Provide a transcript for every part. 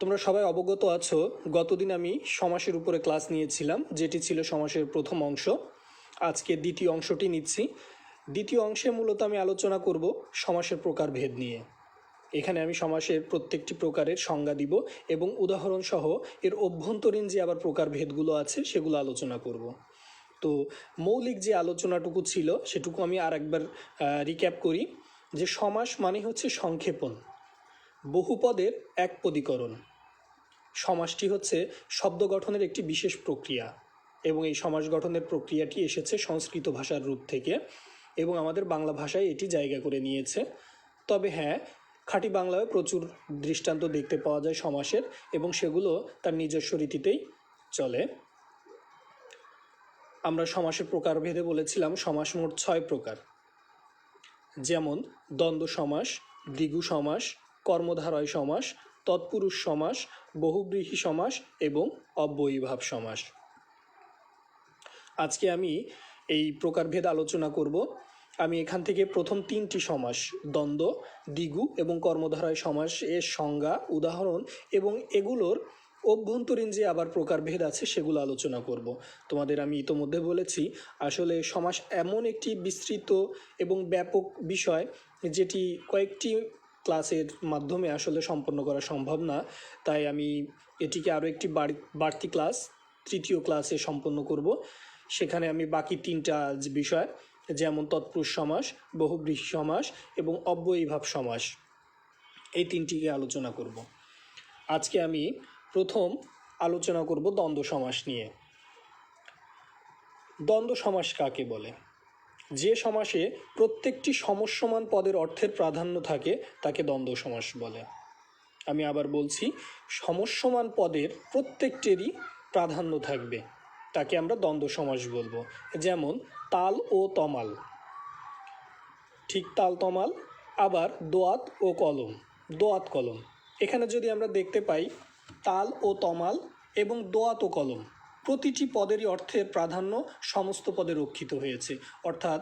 তোমরা সবাই অবগত আছো, গতদিন আমি সমাসের উপরে ক্লাস নিয়েছিলাম, যেটি ছিল সমাসের প্রথম অংশ। আজকে দ্বিতীয় অংশটি নিচ্ছি। দ্বিতীয় অংশে মূলত আমি আলোচনা করব সমাসের প্রকারভেদ নিয়ে। এখানে আমি সমাসের প্রত্যেকটি প্রকারের সংজ্ঞা দিব এবং উদাহরণ সহ এর অভ্যন্তরীণ যে আবার প্রকারভেদগুলো আছে, সেগুলো আলোচনা করব। তো মৌলিক যে আলোচনাটুকু ছিল, সেটুকু আমি আর একবার রিক্যাপ করি। যে সমাস মানে হচ্ছে সংক্ষেপণ, বহুপদের একপদীকরণ। সমাসটি হচ্ছে শব্দ গঠনের একটি বিশেষ প্রক্রিয়া এবং এই সমাস গঠনের প্রক্রিয়াটি এসেছে সংস্কৃত ভাষার রূপ থেকে এবং আমাদের বাংলা ভাষায় এটি জায়গা করে নিয়েছে। তবে হ্যাঁ খাঁটি বাংলায় প্রচুর দৃষ্টান্ত দেখতে পাওয়া যায় সমাসের এবং সেগুলো তার নিজস্ব রীতিতেই চলে। আমরা সমাসের প্রকারভেদে বলেছিলাম সমাস মোট ছয় প্রকার। যেমন দ্বন্দ্ব সমাস দ্বিগু সমাস, কর্মধারয় সমাস তৎপুরুষ সমাস, বহুব্রীহি সমাস এবং অব্যয়ীভাব সমাস। আজকে আমি এই প্রকারভেদ আলোচনা করব। আমি এখান থেকে প্রথম তিনটি সমাস, দ্বন্দ্ব, দ্বিগু এবং কর্মধারায় সমাস এর সংজ্ঞা, উদাহরণ এবং এগুলোর অভ্যন্তরীণ যে আবার প্রকারভেদ আছে সেগুলো আলোচনা করব। তোমাদের আমি ইতোমধ্যে বলেছি, আসলে সমাস এমন একটি বিস্তৃত এবং ব্যাপক বিষয় যেটি কয়েকটি ক্লাসের মাধ্যমে আসলে সম্পন্ন করা সম্ভব না। তাই আমি এটিকে আরও একটি বাড়ি- বাড়তি ক্লাস, তৃতীয় ক্লাসে সম্পন্ন করব। সেখানে আমি বাকি তিনটা বিষয়, যেমন তৎপুরুষ সমাস বহুব্রীহি সমাস এবং অব্যয়ীভাব সমাস, এই তিনটিকে আলোচনা করব। আজকে আমি প্রথম আলোচনা করব দ্বন্দ্ব সমাস নিয়ে। দ্বন্দ্ব সমাস কাকে বলে? যে সমাসে প্রত্যেকটি সমস্যমান পদের অর্থের প্রাধান্য থাকে, তাকে দ্বন্দ্ব সমাস বলে। আমি আবার বলছি, সমস্যমান পদের প্রত্যেকটিরই প্রাধান্য থাকবে, তাকে আমরা দ্বন্দ্ব সমাস বলব। যেমন, তাল ও তমাল। ঠিক তাল, তমাল, আবার দোয়াত ও কলম। দোয়াত, কলম। এখানে যদি আমরা দেখতে পাই, তাল ও তমাল এবং দোয়াত ও কলম। প্রতিটি পদেরই অর্থের প্রাধান্য সমস্ত পদে রক্ষিত হয়েছে। অর্থাৎ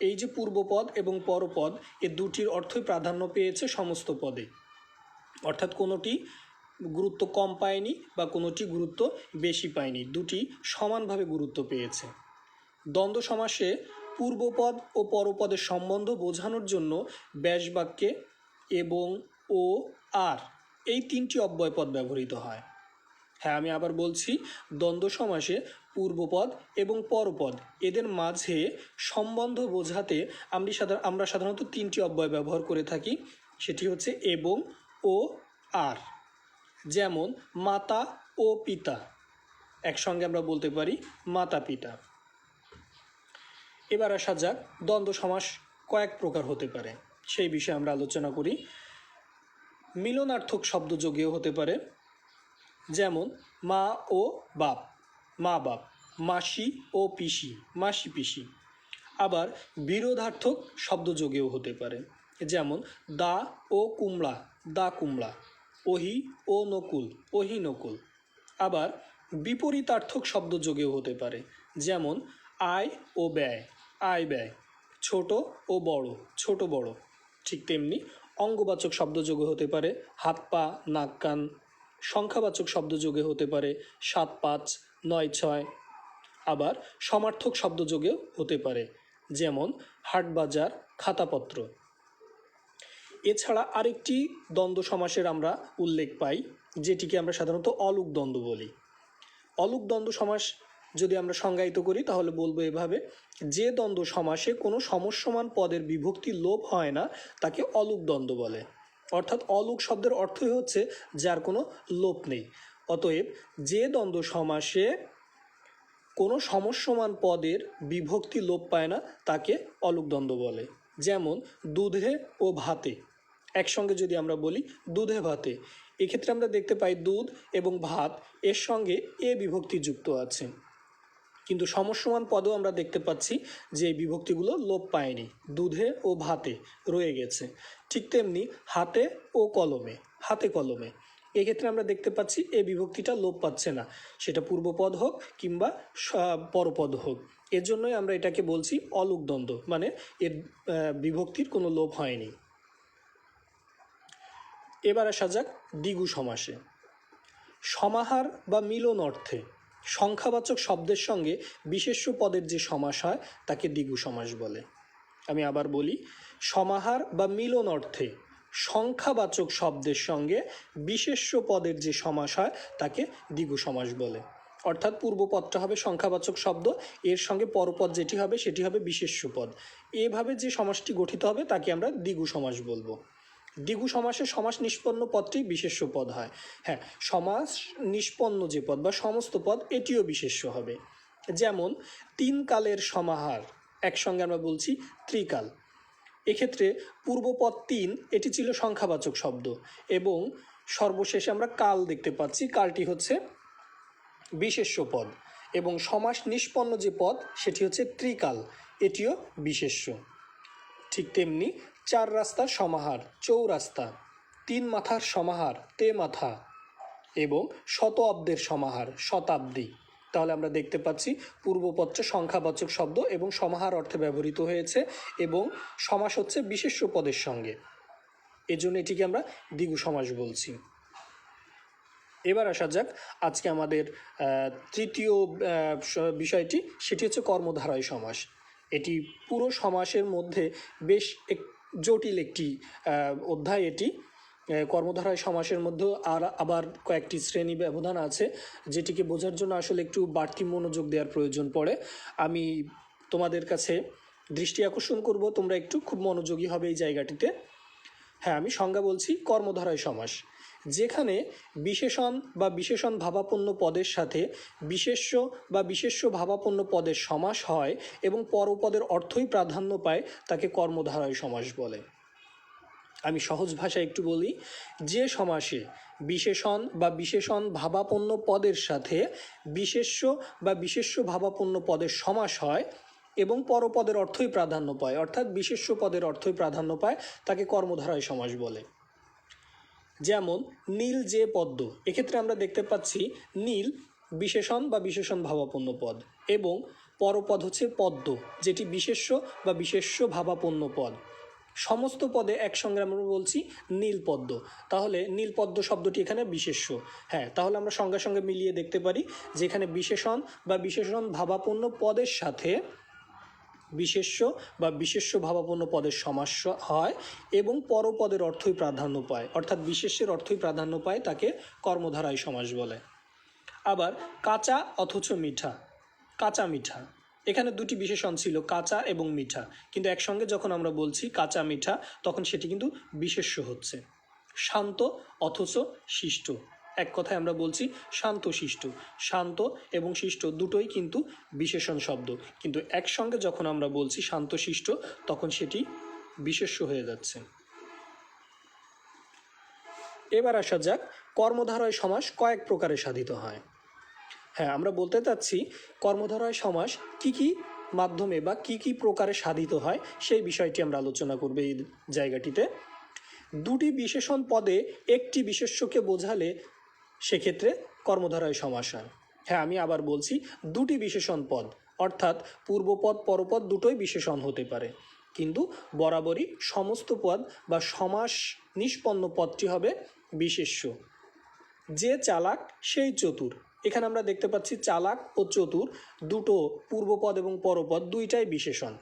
এই যে পূর্বপদ এবং পরপদ এ দুটির অর্থই প্রাধান্য পেয়েছে সমস্ত পদে। অর্থাৎ কোনোটি গুরুত্ব কম পায়নি বা কোনোটি গুরুত্ব বেশি পায়নি, দুটি সমানভাবে গুরুত্ব পেয়েছে। দ্বন্দ্ব সমাসে পূর্বপদ ও পরপদের সম্বন্ধ বোঝানোর জন্য ব্যাসবাক্যে এবং ও আর এই তিনটি অব্যয়পদ ব্যবহৃত হয়। হ্যাঁ আমি আবার বলছি, দ্বন্দ্ব সমাসে পূর্বপদ এবং পরপদ, এদের মাঝে সম্বন্ধ বোঝাতে আমি সাধারণ, আমরা সাধারণত তিনটি অব্যয় ব্যবহার করে থাকি, সেটি হচ্ছে এবং ও আর। যেমন, মাতা ও পিতা, একসঙ্গে আমরা বলতে পারি মাতা পিতা। এবার আসা যাক, দ্বন্দ্ব সমাস কয়েক প্রকার হতে পারে, সেই বিষয়ে আমরা আলোচনা করি। মিলনার্থক শব্দ যোগেও হতে পারে যেমন, মা ও বাপ, মা বাপ, মাসি ও পিসি, মাসি পিসি। আবার বিরোধার্থক শব্দযোগেও হতে পারে, যেমন, দা ও কুমড়া, দা কুমড়া, ওহি ও নকুল, ওহি নকুল। আবার বিপরীতার্থক শব্দযোগেও হতে পারে, যেমন, আয় ও ব্যয়, আয় ব্যয়, ছোট ও বড়, ছোট বড়। ঠিক তেমনি অঙ্গবাচক শব্দযোগে হতে পারে, হাত পা, নাক কান সংখ্যাবাচক শব্দযোগে হতে পারে সাত পাঁচ, নয় ছয়। আবার সমার্থক শব্দযোগেও হতে পারে, যেমন হাটবাজার, খাতাপত্র। এছাড়া আরেকটি দ্বন্দ্ব সমাসের আমরা উল্লেখ পাই, যেটিকে আমরা সাধারণত অলুক দ্বন্দ্ব বলি। অলুক দ্বন্দ্ব সমাস যদি আমরা সংজ্ঞায়িত করি, তাহলে বলব এভাবে, যে দ্বন্দ্ব সমাসে কোনো সমস্যমান পদের বিভক্তি লোপ হয় না, তাকে অলুক দ্বন্দ্ব বলে। অর্থাৎ অলোক শব্দের অর্থই হচ্ছে যার কোনো লোপ নেই। অতএব যে দ্বন্দ্ব সমাসে কোনো সমস্যমান পদের বিভক্তি লোপ পায় না, তাকে অলোক দ্বন্দ্ব বলে। যেমন দুধে ও ভাতে। একসঙ্গে যদি আমরা বলি দুধে ভাতে, এক্ষেত্রে আমরা দেখতে পাই দুধ এবং ভাত এর সঙ্গে এ বিভক্তি যুক্ত আছে। কিন্তু সমস্যমান পদেও আমরা দেখতে পাচ্ছি যে এই বিভক্তিগুলো লোপ পায়নি। দুধে ও ভাতে রয়ে গেছে। ঠিক তেমনি হাতে ও কলমে, হাতে কলমে। এক্ষেত্রে আমরা দেখতে পাচ্ছি এ বিভক্তিটা লোপ পাচ্ছে না। সেটা পূর্বপদ হোক কিংবা পরপদ হোক। এর জন্যই আমরা এটাকে বলছি অলুক দ্বন্দ্ব মানে এর বিভক্তির কোনো লোপ হয়নি। এবার আসা যাক দ্বিগু সমাসে। সমাহার বা মিলন অর্থে সংখ্যাবাচক শব্দের সঙ্গে বিশেষ্য পদের যে সমাস হয়, তাকে দ্বিগু সমাস বলে। আমি আবার বলি, সমাহার বা মিলন অর্থে সংখ্যাবাচক শব্দের সঙ্গে বিশেষ্য পদের যে সমাস হয়, তাকে দ্বিগু সমাস বলে। অর্থাৎ পূর্বপদটা হবে সংখ্যাবাচক শব্দ, এর সঙ্গে পরপদ যেটি হবে, সেটি হবে বিশেষ্য পদ। এভাবে যে সমাসটি গঠিত হবে, তাকে আমরা দ্বিগু সমাস বলব। দ্বিগু সমাসে সমাস নিষ্পন্ন পদটি বিশেষ্য পদ হয়। হ্যাঁ সমাস নিষ্পন্ন যে পদ বা সমস্ত পদ, এটিও বিশেষ্য হবে। যেমন, তিন কালের সমাহার, একসঙ্গে আমরা বলছি ত্রিকাল। এক্ষেত্রে পূর্বপদ তিন, এটি ছিল সংখ্যাবাচক শব্দ এবং সর্বশেষে আমরা কাল দেখতে পাচ্ছি, কালটি হচ্ছে বিশেষ্য পদ এবং সমাস নিষ্পন্ন যে পদ, সেটি হচ্ছে ত্রিকাল, এটিও বিশেষ্য। ঠিক তেমনি চার রাস্তার সমাহার চৌরাস্তা তিন মাথার সমাহার, তে মাথা এবং শত অব্দের সমাহার, শতাব্দী। তাহলে আমরা দেখতে পাচ্ছি পূর্বপত্র সংখ্যাবাচক শব্দ এবং সমাহার অর্থে ব্যবহৃত হয়েছে এবং সমাস হচ্ছে বিশেষ্য পদের সঙ্গে। এজন্য এটিকে আমরা দ্বিগু সমাস বলছি। এবার আসা যাক আজকে আমাদের তৃতীয় বিষয়টি, সেটি হচ্ছে কর্মধারয় সমাস। এটি পুরো সমাসের মধ্যে বেশ এক জটিল একটি অধ্যায় এটি। কর্মধারায় সমাসের মধ্যেও আর আবার কয়েকটি শ্রেণি ব্যবধান আছে, যেটিকে বোঝার জন্য আসলে একটু বাড়তি মনোযোগ দেওয়ার প্রয়োজন পড়ে। আমি তোমাদের কাছে দৃষ্টি আকর্ষণ করব, তোমরা একটু খুব মনোযোগী হবে এই জায়গাটিতে। হ্যাঁ আমি সংজ্ঞা বলছি কর্মধারয় সমাস। যেখানে বিশেষণ বা বিশেষণ ভাবাপন্ন পদের সাথে বিশেষ্য বা বিশেষ্য ভাবাপন্ন পদের সমাস হয় এবং পরপদের অর্থই প্রাধান্য পায় তাকে কর্মধারয় সমাস বলে। আমি সহজ ভাষায় একটু বলি, যে সমাসে বিশেষণ বা বিশেষণ ভাবাপন্ন পদের সাথে বিশেষ্য বা বিশেষ্য ভাবাপন্ন পদের সমাস হয় এবং পরপদের অর্থই প্রাধান্য পায়, অর্থাৎ বিশেষ্য পদের অর্থই প্রাধান্য পায়, তাকে কর্মধারয় সমাস বলে। যেমন নীল যে পদ্ম, এক্ষেত্রে আমরা দেখতে পাচ্ছি নীল বিশেষণ বা বিশেষণ ভাবাপন্ন পদ এবং পরপদ হচ্ছে পদ্ম, যেটি বিশেষ্য বা বিশেষ্য ভাবাপন্ন পদ। সমস্ত পদে একসঙ্গে আমরা বলছি নীল পদ্ম। তাহলে নীল পদ্ম শব্দটি এখানে বিশেষ্য। হ্যাঁ তাহলে আমরা সঙ্গে সঙ্গে মিলিয়ে দেখতে পারি যেখানে বিশেষণ বা বিশেষণ ভাবাপন্ন পদের সাথে বিশেষ্য বা বিশেষ্য ভাবাপন্ন পদের সমাস হয় এবং পরপদের অর্থই প্রাধান্য পায়। অর্থাৎ বিশেষ্যের অর্থই প্রাধান্য পায় তাকে কর্মধারায় সমাস বলে। আবার কাঁচা অথচ মিঠা। কাঁচা মিঠা। এখানে দুটি বিশেষণ ছিল, কাঁচা এবং মিঠা। কিন্তু একসঙ্গে যখন আমরা বলছি কাঁচা মিঠা, তখন সেটি কিন্তু বিশেষ্য হচ্ছে। শান্ত অথচ শিষ্ট। এক কথায় আমরা বলছি শান্ত শিষ্ট শান্ত এবং শিষ্ট দুটোই কিন্তু বিশেষণ শব্দ। কিন্তু একসঙ্গে যখন আমরা বলছি শান্ত শিষ্ট তখন সেটি বিশেষ্য হয়ে যাচ্ছে। এবার আসা যাক, কর্মধারয় সমাস কয়েক প্রকারে সাধিত হয়। হ্যাঁ আমরা বলতে চাচ্ছি কর্মধারয় সমাস কি কি মাধ্যমে বা কি কি প্রকারে সাধিত হয়, সেই বিষয়টি আমরা আলোচনা করব এই জায়গাটিতে। দুটি বিশেষণ পদে একটি বিশেষ্যকে বোঝালে সেক্ষেত্রে কর্মধারয় সমাস হয়। হ্যাঁ আমি আবার বলছি দুটি বিশেষণ পদ, অর্থাৎ পূর্বপদ পরপদ দুটোই বিশেষণ হতে পারে। কিন্তু বরাবরই সমস্ত পদ বা সমাস নিষ্পন্ন পদটি হবে বিশেষ্য। যে চালাক, সেই চতুর। এখানে আমরা দেখতে পাচ্ছি চালাক ও চতুর দুটো পূর্বপদ এবং পরপদ দুইটাই বিশেষণ।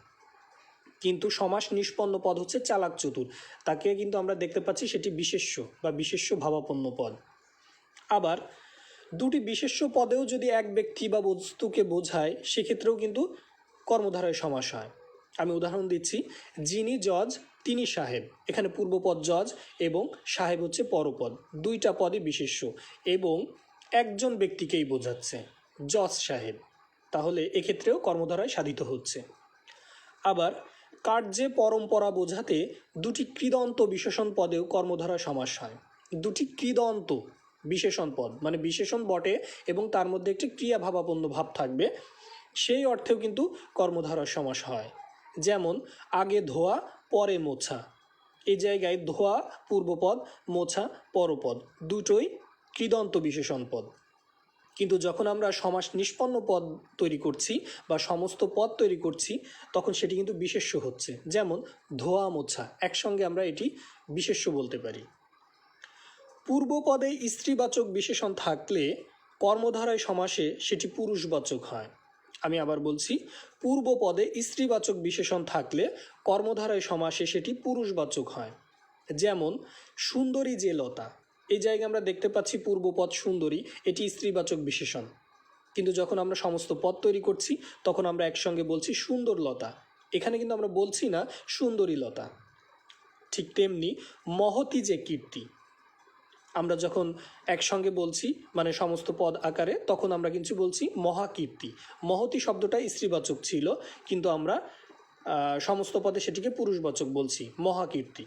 কিন্তু সমাস নিষ্পন্ন পদ হচ্ছে চালাক চতুর। তাকে কিন্তু আমরা দেখতে পাচ্ছি সেটি বিশেষ্য বা বিশেষ্য ভাবাপন্ন পদ। আবার দুটি বিশেষ্য পদেও যদি এক ব্যক্তি বা বস্তুকে বোঝায়, সেক্ষেত্রেও কিন্তু কর্মধারায় সমাস হয়। আমি উদাহরণ দিচ্ছি, যিনি জজ, তিনি সাহেব। এখানে পূর্বপদ জজ এবং সাহেব হচ্ছে পরপদ। দুইটা পদে বিশেষ্য এবং একজন ব্যক্তিকেই বোঝাচ্ছে, জজ সাহেব। তাহলে এক্ষেত্রেও কর্মধারায় সাধিত হচ্ছে। আবার কার্যে পরম্পরা বোঝাতে দুটি কৃদন্ত বিশেষণ পদেও কর্মধারা সমাস হয়। দুটি কৃদন্ত বিশেষণ পদ মানে বিশেষণ বটে এবং তার মধ্যে একটি ক্রিয়াভাবাপন্ন ভাব থাকবে। সেই অর্থেও কিন্তু কর্মধারা সমাস হয়। যেমন, আগে ধোয়া, পরে মোছা। এই জায়গায় ধোয়া পূর্বপদ, মোছা পরপদ, দুটোই কৃদন্ত বিশেষণ পদ। কিন্তু যখন আমরা সমাস নিষ্পন্ন পদ তৈরি করছি বা সমস্ত পদ তৈরি করছি, তখন সেটি কিন্তু বিশেষ্য হচ্ছে। যেমন, ধোয়া মোছা, একসঙ্গে আমরা এটি বিশেষ্য বলতে পারি। পূর্বপদে স্ত্রীবাচক বিশেষণ থাকলে কর্মধারায় সমাসে সেটি পুরুষবাচক হয়। আমি আবার বলছি, পূর্বপদে স্ত্রীবাচক বিশেষণ থাকলে কর্মধারায় সমাসে সেটি পুরুষবাচক হয়। যেমন, সুন্দরী যে লতা। এই জায়গায় আমরা দেখতে পাচ্ছি পূর্বপদ সুন্দরী, এটি স্ত্রীবাচক বিশেষণ। কিন্তু যখন আমরা সমস্ত পদ তৈরি করছি, তখন আমরা একসঙ্গে বলছি সুন্দর লতা। এখানে কিন্তু আমরা বলছি না সুন্দরী লতা। ঠিক তেমনি মহতি যে কীর্তি আমরা যখন একসঙ্গে বলছি মানে সমস্ত পদ আকারে, তখন আমরা কিন্তু বলছি মহাকীর্তি। মহতি শব্দটা স্ত্রীবাচক ছিল, কিন্তু আমরা সমস্ত পদে সেটিকে পুরুষবাচক বলছি, মহাকীর্তি।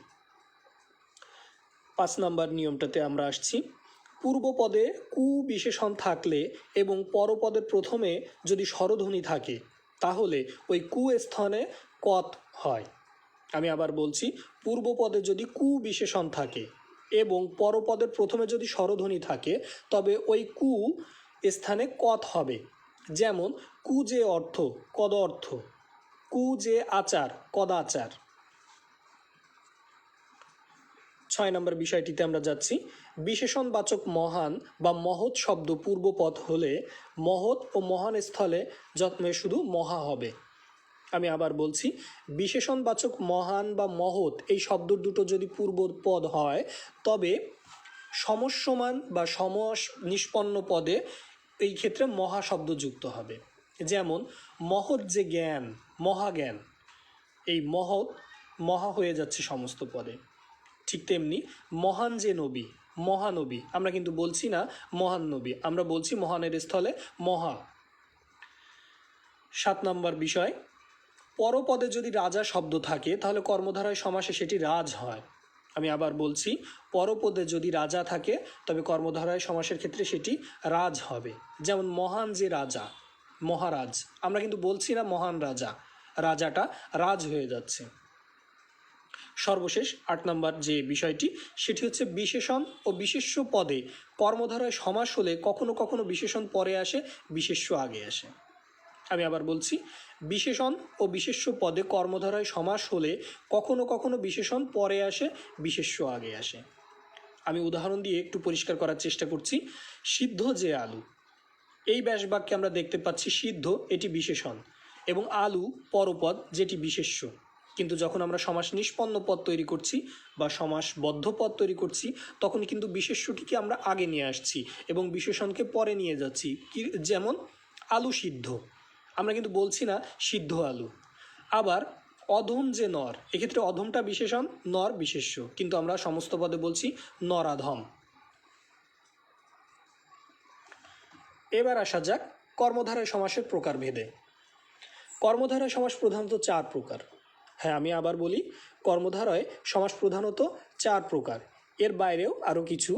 পাঁচ নাম্বার নিয়মটাতে আমরা আসছি। পূর্বপদে কু বিশেষণ থাকলে এবং পরপদের প্রথমে যদি স্বরধ্বনি থাকে, তাহলে ওই কু স্থানে কত হয়। আমি আবার বলছি পূর্বপদে যদি কু বিশেষণ থাকে এবং পরপদের প্রথমে যদি স্বরধ্বনি থাকে, তবে ওই কু স্থানে কত হবে? যেমন, কু যে অর্থ, কদ অর্থ। কু যে আচার কদাচার ছয় নম্বর বিষয়টিতে আমরা যাচ্ছি। বিশেষণবাচক মহান বা মহৎ শব্দ পূর্বপদ হলে মহৎ ও মহান স্থলে যত্নে শুধু মহা হবে। আমি আবার বলছি, বিশেষণবাচক মহান বা মহৎ এই শব্দ দুটো যদি পূর্ব পদ হয়, তবে সমস্যমান বা সমস নিষ্পন্ন পদে এই ক্ষেত্রে মহা শব্দ যুক্ত হবে। যেমন, মহৎ যে জ্ঞান, মহাজ্ঞান, এই মহৎ, মহা হয়ে যাচ্ছে সমস্ত পদে। ঠিক তেমনি মহান যে নবী, মহানবী, আমরা কিন্তু বলছি না মহান নবী, আমরা বলছি মহানের স্থলে মহা। সাত নম্বর বিষয় পরপদে যদি রাজা শব্দ থাকে, তাহলে কর্মধারায় সমাসে সেটি রাজ হয়। আমি আবার বলছি, পরপদে যদি রাজা থাকে, তবে কর্মধারায় সমাসের ক্ষেত্রে সেটি রাজ হবে। যেমন মহান যে রাজা, মহারাজ, আমরা কিন্তু বলছি না মহান রাজা, রাজাটা রাজ হয়ে যাচ্ছে। সর্বশেষ আট নম্বর যে বিষয়টি, সেটি হচ্ছে বিশেষণ ও বিশেষ্য পদে কর্মধারায় সমাস হলে কখনো কখনো বিশেষণ পরে আসে, বিশেষ্য আগে আসে। আমি আবার বলছি বিশেষণ ও বিশেষ্য পদে কর্মধারায় সমাস হলে কখনো কখনো বিশেষণ পরে আসে, বিশেষ্য আগে আসে। আমি উদাহরণ দিয়ে একটু পরিষ্কার করার চেষ্টা করছি। সিদ্ধ যে আলু। এই ব্যাস বাক্যে আমরা দেখতে পাচ্ছি সিদ্ধ, এটি বিশেষণ এবং আলু পরপদ, যেটি বিশেষ্য। কিন্তু যখন আমরা সমাস নিষ্পন্ন পদ তৈরি করছি বা সমাসবদ্ধ পদ তৈরি করছি, তখন কিন্তু বিশেষ্যটিকে আমরা আগে নিয়ে আসছি এবং বিশেষণকে পরে নিয়ে যাচ্ছি। কি যেমন আলু সিদ্ধ। আমরা কিন্তু বলছি না সিদ্ধ আলু। আবার অধম যে নর, এক্ষেত্রে অধমটা বিশেষণ, নর বিশেষ্য। কিন্তু আমরা সমস্ত পদে বলছি নরাধম। এবার আসা যাক কর্মধারায় সমাসের প্রকার ভেদে কর্মধারায় সমাস প্রধানত চার প্রকার। হ্যাঁ আমি আবার বলি, কর্মধারায় সমাস প্রধানত চার প্রকার। এর বাইরেও আরও কিছু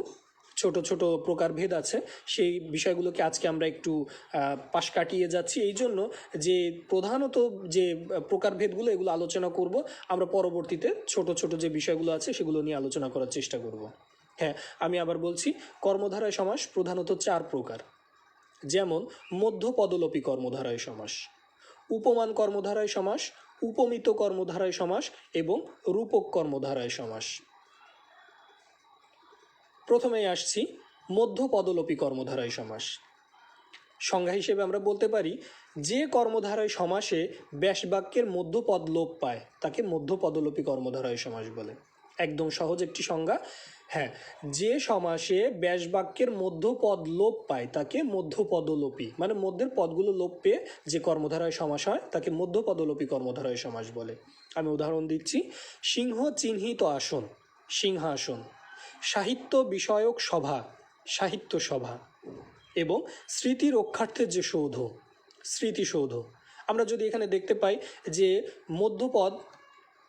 ছোট ছোট প্রকারভেদ আছে। সেই বিষয়গুলোকে আজকে আমরা একটু পাশ কাটিয়ে যাচ্ছি। এই জন্য যে প্রধানত যে প্রকারভেদগুলো এগুলো আলোচনা করব, আমরা পরবর্তীতে ছোট ছোট যে বিষয়গুলো আছে সেগুলো নিয়ে আলোচনা করার চেষ্টা করব। হ্যাঁ আমি আবার বলছি, কর্মধারায় সমাস প্রধানত চার প্রকার। যেমন, মধ্যপদলোপী কর্মধারায় সমাস, উপমান কর্মধারায় সমাস, উপমিত কর্মধারায় সমাস এবং রূপক কর্মধারায় সমাস। প্রথমেই আসছি মধ্য মধ্যপদলোপী কর্মধারায় সমাস। সংজ্ঞা হিসেবে আমরা বলতে পারি, যে কর্মধারায় সমাসে ব্যাসবাক্যের মধ্যপদ লোপ পায়, তাকে মধ্য মধ্যপদলোপী কর্মধারায় সমাস বলে। একদম সহজ একটি সংজ্ঞা। হ্যাঁ যে সমাসে ব্যাসবাক্যের মধ্যপদ লোপ পায়, তাকে মধ্যপদলোপী মানে মধ্যের পদগুলো লোপ পেয়ে যে কর্মধারায় সমাস হয়, তাকে মধ্যপদলোপী কর্মধারায় সমাস বলে। আমি উদাহরণ দিচ্ছি, সিংহ চিহ্নিত আসন, সিংহাসন সাহিত্য বিষয়ক সভা, সাহিত্য সভা এবং স্মৃতি রক্ষার্থের যে সৌধ স্মৃতিসৌধ আমরা যদি এখানে দেখতে পাই যে মধ্যপদ,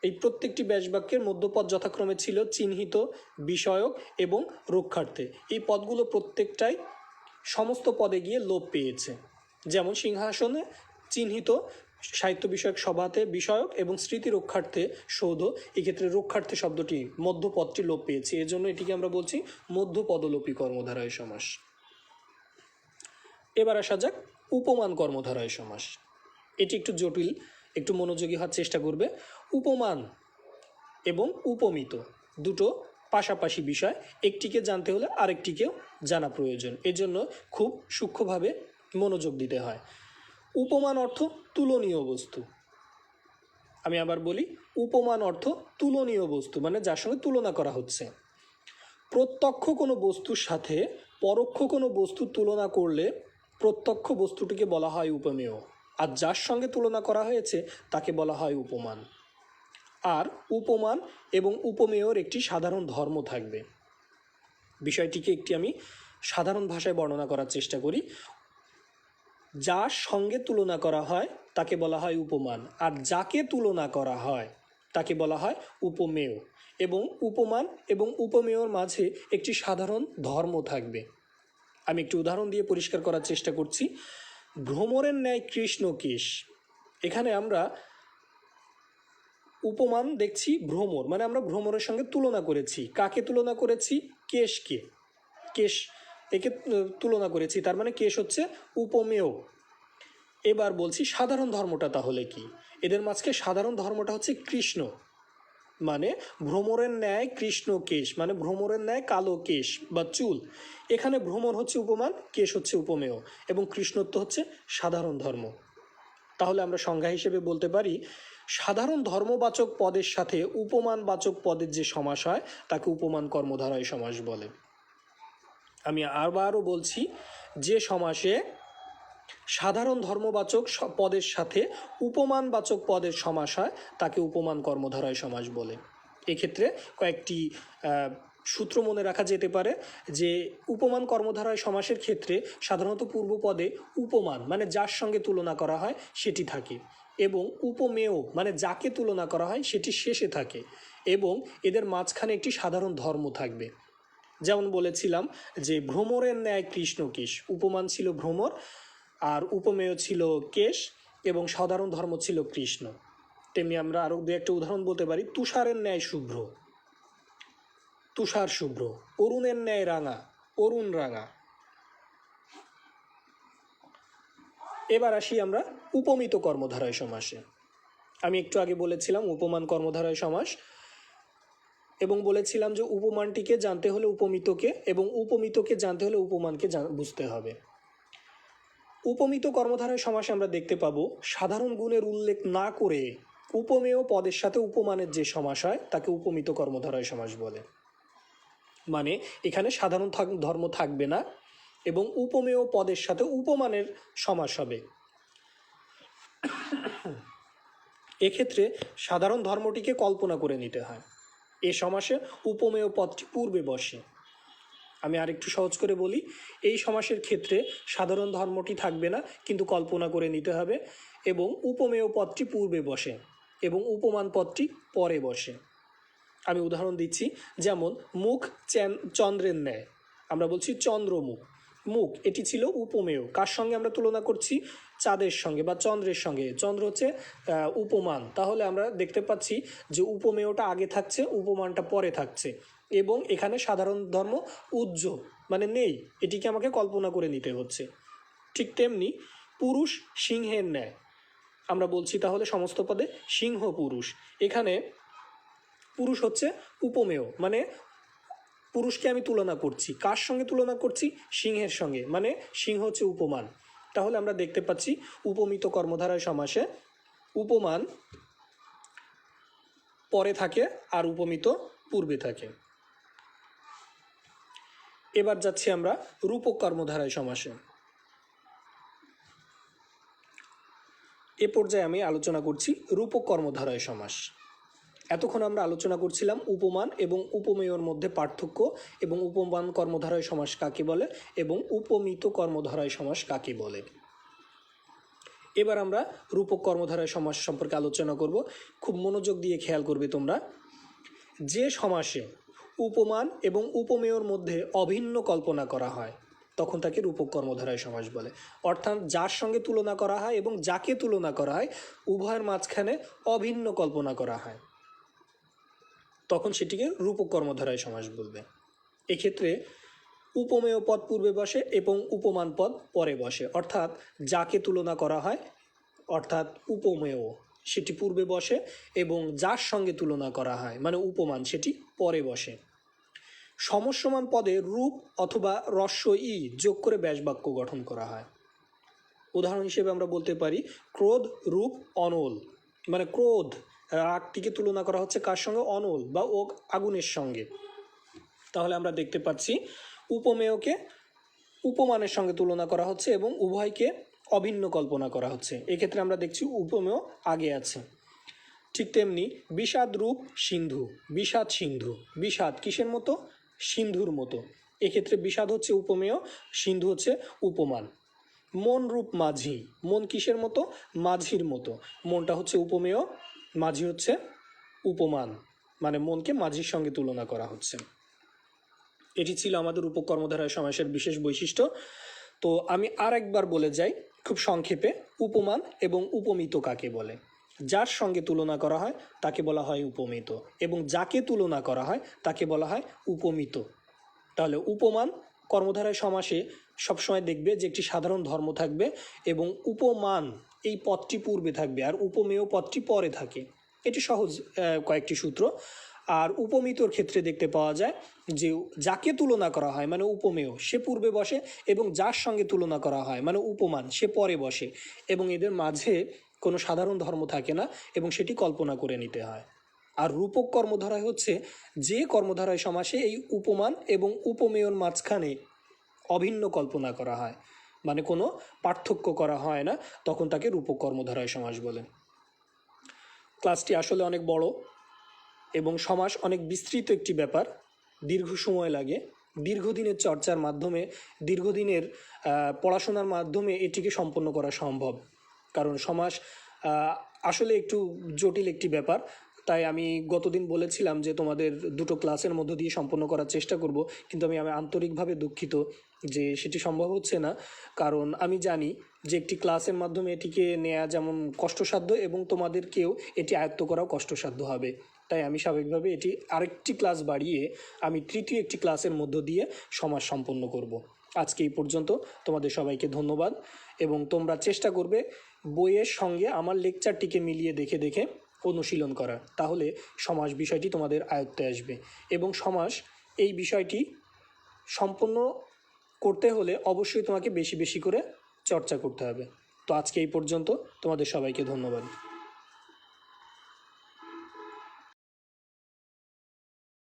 এই প্রত্যেকটি ব্যাসবাক্যের মধ্যপদ যথাক্রমে ছিল চিহ্নিত, বিষয়ক এবং রক্ষার্থে। এই পদগুলো প্রত্যেকটাই সমস্ত পদে গিয়ে লোপ পেয়েছে। যেমন সিংহাসনে চিহ্নিত সাহিত্য বিষয়ক সভাতে বিষয়ক এবং স্মৃতি রক্ষার্থে সৌধ। এক্ষেত্রে রক্ষার্থে শব্দটি মধ্যপদটি লোপ পেয়েছে। এজন্য এটিকে আমরা বলছি মধ্যপদলোপী কর্মধারায় সমাস। এবার আসা যাক উপমান কর্মধারায় সমাস। এটি একটু জটিল, একটু মনোযোগী হওয়ার চেষ্টা করবে। উপমান এবং উপমিত দুটো পাশাপাশি বিষয়, একটিকে জানতে হলে আরেকটিকেও জানা প্রয়োজন। এজন্য খুব সূক্ষ্মভাবে মনোযোগ দিতে হয়। উপমান অর্থ তুলনীয় বস্তু। আমি আবার বলি, উপমান অর্থ তুলনীয় বস্তু মানে যার সঙ্গে তুলনা করা হচ্ছে। প্রত্যক্ষ কোনো বস্তুর সাথে পরোক্ষ কোনো বস্তু তুলনা করলে প্রত্যক্ষ বস্তুটিকে বলা হয় উপমেয়। আর যার সঙ্গে তুলনা করা হয়েছে, তাকে বলা হয় উপমান। আর উপমান এবং উপমেয়র একটি সাধারণ ধর্ম থাকবে। বিষয়টিকে একটি আমি সাধারণ ভাষায় বর্ণনা করার চেষ্টা করি। যার সঙ্গে তুলনা করা হয়, তাকে বলা হয় উপমান। আর যাকে তুলনা করা হয়, তাকে বলা হয় উপমেয়। এবং উপমান এবং উপমেয়র মাঝে একটি সাধারণ ধর্ম থাকবে। আমি একটি উদাহরণ দিয়ে পরিষ্কার করার চেষ্টা করছি। ভ্রমরের ন্যায় কৃষ্ণ কেশ এখানে আমরা উপমান দেখছি ভ্রমর। মানে আমরা ভ্রমরের সঙ্গে তুলনা করেছি। কাকে তুলনা করেছি? কেশকে। কেশ একে তুলনা করেছি, তার মানে কেশ হচ্ছে উপমেয়। এবার বলছি সাধারণ ধর্মটা তাহলে কি? এদের মাঝকে সাধারণ ধর্মটা হচ্ছে কৃষ্ণ। মানে ভ্রমরের ন্যায় কৃষ্ণ কেশ মানে ভ্রমরের ন্যায় কালো কেশ বা চুল। এখানে ভ্রমর হচ্ছে উপমান, কেশ হচ্ছে উপমেয় এবং কৃষ্ণত্ব হচ্ছে সাধারণ ধর্ম। তাহলে আমরা সংজ্ঞা হিসেবে বলতে পারি, সাধারণ ধর্মবাচক পদের সাথে উপমানবাচক পদের যে সমাস হয়, তাকে উপমান কর্মধারয় সমাস বলে। আমি আবারও বলছি, যে সমাসে সাধারণ ধর্মবাচক পদের সাথে উপমানবাচক পদের সমাস হয়, তাকে উপমান কর্মধারয় সমাস বলে। এক্ষেত্রে কয়েকটি সূত্র মনে রাখা যেতে পারে যে উপমান কর্মধারায় সমাসের ক্ষেত্রে সাধারণত পূর্বপদে উপমান মানে যার সঙ্গে তুলনা করা হয় সেটি থাকে এবং উপমেয় মানে যাকে তুলনা করা হয় সেটি শেষে থাকে এবং এদের মাঝখানে একটি সাধারণ ধর্ম থাকবে। যেমন বলেছিলাম যে ভ্রমরের ন্যায় কৃষ্ণ কেশ। উপমান ছিল ভ্রমর আর উপমেয় ছিল কেশ এবং সাধারণ ধর্ম ছিল কৃষ্ণ। তেমনি আমরা আরও দু একটা উদাহরণ বলতে পারি। তুষারের ন্যায় শুভ্র, তুষার শুভ্র, অরুণের ন্যায় রাঙা, অরুণ রাঙা। এবার আসি আমরা উপমিত কর্মধারায় সমাসে। আমি একটু আগে বলেছিলাম, উপমান কর্মধারায় সমাস এবং বলেছিলাম যে উপমানটিকে জানতে হলে উপমিতকে এবং উপমিতকে জানতে হলে উপমানকে বুঝতে হবে। উপমিত কর্মধারয় সমাসে আমরা দেখতে পাবো, সাধারণ গুণের উল্লেখ না করে উপমেয় পদের সাথে উপমানের যে সমাস হয়, তাকে উপমিত কর্মধারয় সমাস বলে। মানে এখানে সাধারণ ধর্ম থাকবে না এবং উপমেয় পদের সাথে উপমানের সমাস হবে। এক্ষেত্রে সাধারণ ধর্মটিকে কল্পনা করে নিতে হয়। এ সমাসে উপমেয় পদটি পূর্বে বসে। আমি আরেকটু সহজ করে বলি, এই সমাসের ক্ষেত্রে সাধারণ ধর্মটি থাকবে না, কিন্তু কল্পনা করে নিতে হবে এবং উপমেয় পদটি পূর্বে বসে এবং উপমান পদটি পরে বসে। আমি উদাহরণ দিচ্ছি, যেমন মুখ চন্দ্রের ন্যায়। আমরা বলছি চন্দ্রমুখ। মুখ, এটি ছিল উপমেয়। কার সঙ্গে আমরা তুলনা করছি? চাঁদের সঙ্গে বা চন্দ্রের সঙ্গে। চন্দ্র হচ্ছে উপমান। তাহলে আমরা দেখতে পাচ্ছি যে উপমেয়টা আগে থাকছে, উপমানটা পরে থাকছে। এবং এখানে সাধারণ ধর্ম উজ্জ্ব মানে নেই। এটিকে আমাকে কল্পনা করে নিতে হচ্ছে। ঠিক তেমনি পুরুষ সিংহের ন্যায়। আমরা বলছি তাহলে সমস্ত পদে সিংহ পুরুষ। এখানে পুরুষ হচ্ছে উপমেয় মানে পুরুষকে আমি তুলনা করছি। কার সঙ্গে তুলনা করছি? সিংহের সঙ্গে। মানে সিংহ হচ্ছে উপমান। তাহলে আমরা দেখতে পাচ্ছি উপমিত কর্মধারায় সমাসে উপমান পরে থাকে আর উপমিত পূর্বে থাকে। এবার যাচ্ছি আমরা রূপক কর্মধারায় সমাসে। এ পর্যায়ে আমি আলোচনা করছি রূপক কর্মধারায় সমাস। এতক্ষণ আমরা আলোচনা করছিলাম উপমান এবং উপমেয়র মধ্যে পার্থক্য এবং উপমান কর্মধারয় সমাস কাকে বলে এবং উপমিত কর্মধারয় সমাস কাকে বলে। এবার আমরা রূপক কর্মধারয় সমাস সম্পর্কে আলোচনা করব। খুব মনোযোগ দিয়ে খেয়াল করবে তোমরা। যে সমাসে উপমান এবং উপমেয়র মধ্যে অভিন্ন কল্পনা করা হয়, তখন তাকে রূপক কর্মধারায় সমাস বলে। অর্থাৎ যার সঙ্গে তুলনা করা হয় এবং যাকে তুলনা করা হয়, উভয়ের মাঝখানে অভিন্ন কল্পনা করা হয়। তখন সেটিকে রূপক কর্মধারায় সমাস বলবে। এক্ষেত্রে উপমেয় পদ পূর্বে বসে এবং উপমান পদ পরে বসে। অর্থাৎ যাকে তুলনা করা হয়, অর্থাৎ উপমেয়, সেটি পূর্বে বসে এবং যার সঙ্গে তুলনা করা হয় মানে উপমান, সেটি পরে বসে। সমস্যমান পদে রূপ অথবা রস্য ই যোগ করে ব্যাসবাক্য গঠন করা হয়। উদাহরণ হিসেবে আমরা বলতে পারি, ক্রোধ, রূপ, অনল মানে ক্রোধ। রাগটিকে তুলনা করা হচ্ছে কার সঙ্গে? অনল বা ও আগুনের সঙ্গে। তাহলে আমরা দেখতে পাচ্ছি উপমেয়কে উপমানের সঙ্গে তুলনা করা হচ্ছে এবং উভয়কে অভিন্ন কল্পনা করা হচ্ছে। এক্ষেত্রে আমরা দেখছি উপমেয় আগে আছে। ঠিক তেমনি বিষাদ রূপ সিন্ধু, বিষাদ সিন্ধু, বিষাদ কিসের মতো? সিন্ধুর মতো। এক্ষেত্রে বিষাদ হচ্ছে উপমেয়, সিন্ধু হচ্ছে উপমান। মন রূপ মাঝি, মন কিসের মতো? মাঝির মতো। মনটা হচ্ছে উপমেয় মাঝি হচ্ছে উপমান মানে মনকে মাঝির সঙ্গে তুলনা করা হচ্ছে। এটি ছিল আমাদের উপকর্মধারায় সমাসের বিশেষ বৈশিষ্ট্য। তো আমি আর একবার বলে যাই, খুব সংক্ষেপে, উপমান এবং উপমিত কাকে বলে? যার সঙ্গে তুলনা করা হয়, তাকে বলা হয় উপমিত। এবং যাকে তুলনা করা হয়, তাকে বলা হয় উপমিত। তাহলে উপমান কর্মধারায় সমাসে সবসময় দেখবে যে একটি সাধারণ ধর্ম থাকবে এবং উপমান এই পদটি পূর্বে থাকবে আর উপমেয় পদটি পরে থাকে। এটি সহজ কয়েকটি সূত্র। আর উপমিতর ক্ষেত্রে দেখতে পাওয়া যায় যে যাকে তুলনা করা হয় মানে উপমেয়, সে পূর্বে বসে এবং যার সঙ্গে তুলনা করা হয় মানে উপমান, সে পরে বসে এবং এদের মাঝে কোনো সাধারণ ধর্ম থাকে না এবং সেটি কল্পনা করে নিতে হয়। আর রূপক কর্মধারায় হচ্ছে যে কর্মধারায় সমাসে এই উপমান এবং উপমেয়র মাঝখানে অভিন্ন কল্পনা করা হয়। মানে কোনো পার্থক্য করা হয় না, তখন তাকে রূপক কর্মধারায় সমাস বলে। ক্লাসটি আসলে অনেক বড় এবং সমাস অনেক বিস্তৃত একটি ব্যাপার। দীর্ঘ সময় লাগে। দীর্ঘদিনের চর্চার মাধ্যমে, দীর্ঘদিনের পড়াশোনার মাধ্যমে এটিকে সম্পন্ন করা সম্ভব। কারণ সমাস আসলে একটু জটিল একটি ব্যাপার। তাই আমি গতদিন বলেছিলাম যে তোমাদের দুটো ক্লাসের মধ্য দিয়ে সম্পন্ন করার চেষ্টা করব, কিন্তু আমি আমি আন্তরিকভাবে দুঃখিত যে সেটি সম্ভব হচ্ছে না। কারণ আমি জানি যে একটি ক্লাসের মাধ্যমে এটিকে নেওয়া যেমন কষ্টসাধ্য এবং তোমাদেরকেও এটি আয়ত্ত করাও কষ্টসাধ্য হবে। তাই আমি স্বাভাবিকভাবে এটি আরেকটি ক্লাস বাড়িয়ে আমি তৃতীয় একটি ক্লাসের মধ্য দিয়ে সমাজ সম্পন্ন করব। আজকে এই পর্যন্ত তোমাদের সবাইকে ধন্যবাদ এবং তোমরা চেষ্টা করবে বইয়ের সঙ্গে আমার লেকচারটিকে মিলিয়ে দেখে দেখে অনুশীলন করা। তাহলে সমাজ বিষয়টি তোমাদের আয়ত্তে আসবে এবং সমাজ এই বিষয়টি সম্পূর্ণ করতে হলে অবশ্যই তোমাকে বেশি বেশি করে চর্চা করতে হবে। তো আজকে এই পর্যন্ত তোমাদের সবাইকে ধন্যবাদ।